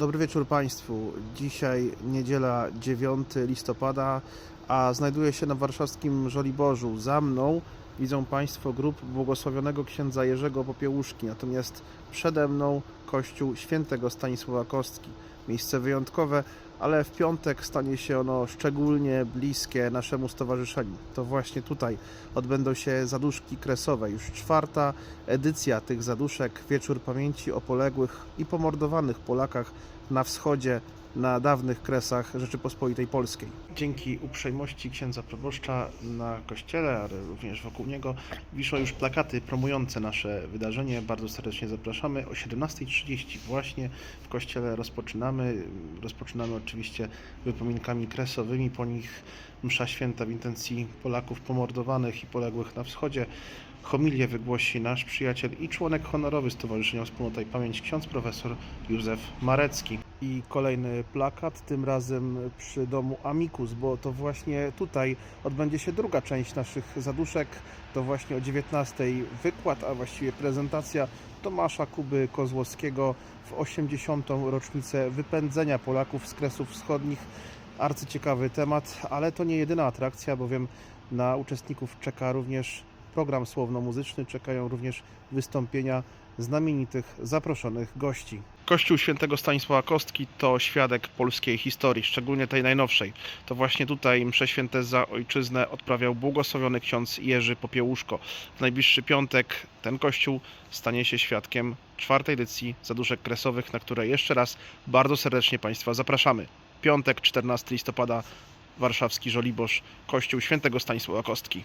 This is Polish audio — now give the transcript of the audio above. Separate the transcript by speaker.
Speaker 1: Dobry wieczór Państwu. Dzisiaj niedziela 9 listopada, a znajduję się na warszawskim Żoliborzu. Za mną widzą Państwo grup błogosławionego księdza Jerzego Popiełuszki, natomiast przede mną kościół świętego Stanisława Kostki. Miejsce wyjątkowe, ale w piątek stanie się ono szczególnie bliskie naszemu stowarzyszeniu. To właśnie tutaj odbędą się zaduszki kresowe. Już czwarta edycja tych zaduszek, wieczór pamięci o poległych i pomordowanych Polakach na wschodzie, na dawnych kresach Rzeczypospolitej Polskiej. Dzięki uprzejmości księdza proboszcza na kościele, ale również wokół niego wiszą już plakaty promujące nasze wydarzenie. Bardzo serdecznie zapraszamy. O 17.30 właśnie w kościele rozpoczynamy. Rozpoczynamy oczywiście wypominkami kresowymi, po nich msza święta w intencji Polaków pomordowanych i poległych na wschodzie. Homilię wygłosi nasz przyjaciel i członek honorowy Stowarzyszenia Wspólnota i Pamięć, ksiądz profesor Józef Marecki. I kolejny plakat, tym razem przy domu Amikus, bo to właśnie tutaj odbędzie się druga część naszych zaduszek. To właśnie o 19 wykład, a właściwie prezentacja Tomasza Kuby Kozłowskiego w 80. rocznicę wypędzenia Polaków z Kresów Wschodnich. Arcyciekawy temat, ale to nie jedyna atrakcja, bowiem na uczestników czeka również program słowno-muzyczny, czekają również wystąpienia znamienitych zaproszonych gości. Kościół świętego Stanisława Kostki to świadek polskiej historii, szczególnie tej najnowszej. To właśnie tutaj msze święte za ojczyznę odprawiał błogosławiony ksiądz Jerzy Popiełuszko. W najbliższy piątek ten kościół stanie się świadkiem czwartej edycji zaduszek kresowych, na które jeszcze raz bardzo serdecznie Państwa zapraszamy. Piątek, 14 listopada, warszawski Żoliborz, Kościół świętego Stanisława Kostki.